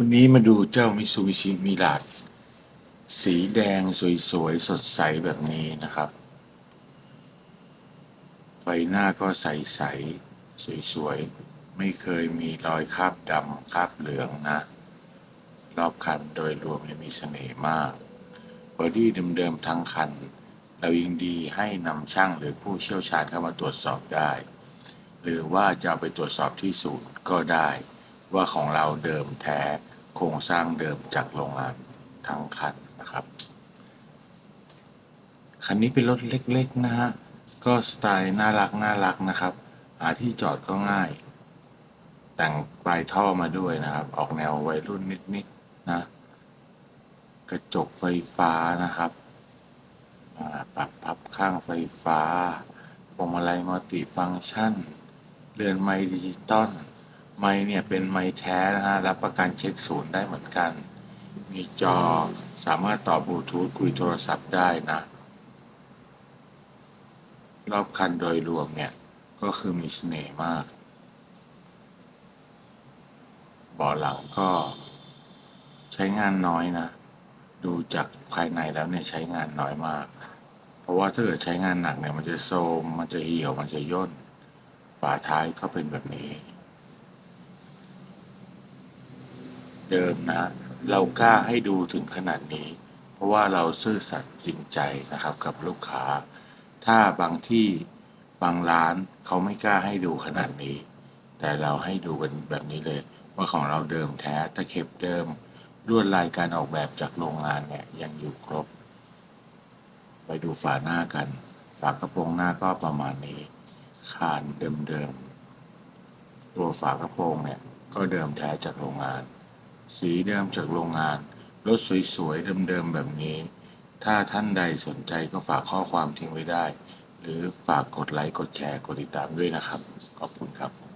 วันนี้มาดูเจ้ามิ t ูบิชิมิ a า e สีแดงสวยๆ สดใสแบบนี้นะครับ ไฟหน้าก็ใสๆ สวยๆ ไม่เคยมีรอยคราบดำคราบเหลืองนะ รอบคันโดยรวมเนี่ยมีเสน่ห์มากบอดี้เดิมๆทั้งคัน เรายิงดีให้นำช่างหรือผู้เชี่ยวชาญเข้ามาตรวจสอบได้ หรือว่าจะไปตรวจสอบที่ศูนย์ก็ได้ ว่าของเราเดิมแท้โครงสร้างเดิมจากโรงงานทั้งคันนะครับ คันนี้เป็นรถเล็กๆนะฮะ ก็สไตล์น่ารักน่ารักนะครับ หาที่จอดก็ง่าย แต่งปลายท่อมาด้วยนะครับ ออกแนววัยรุ่นนิดๆนะ กระจกไฟฟ้านะครับปรับพับข้างไฟฟ้าพวงมาลัยมัลติฟังก์ชัน เรือนไม้ดิจิตอล ไม้เนี่ยเป็นไม้แท้นะฮะรับประกันเช็คศูนย์ได้เหมือนกัน มีจอสามารถต่อบลูทูธคุยโทรศัพท์ได้นะ รอบคันโดยรวมเนี่ย ก็คือมีเสน่ห์มากเบาะหลังก็ใช้งานน้อยนะ ดูจากภายในแล้วเนี่ยใช้งานน้อยมาก เพราะว่าถ้าเกิดใช้งานหนักเนี่ยมันจะโทมมันจะเหี่ยวมันจะย่น ฝาท้ายก็เป็นแบบนี้ เดิมนะ เรากล้าให้ดูถึงขนาดนี้ เพราะว่าเราซื่อสัตย์จริงใจนะครับกับลูกค้า ถ้าบางที่บางร้านเขาไม่กล้าให้ดูขนาดนี้ แต่เราให้ดูกันแบบนี้เลย ว่าของเราเดิมแท้ตะเข็บเดิมลวดลายการออกแบบจากโรงงานเนี่ยยังอยู่ครบ ไปดูฝาหน้ากัน ฝากระโปรงหน้าก็ประมาณนี้ คานเดิมๆตัวฝากระโปรงเนี่ยก็เดิมแท้จากโรงงาน สีเดิมจากโรงงาน รถสวยๆ เดิมๆ แบบนี้ ถ้าท่านใดสนใจก็ฝากข้อความทิ้งไว้ได้ หรือฝากกดไลค์ กดแชร์ กดติดตามด้วยนะครับ ขอบคุณครับ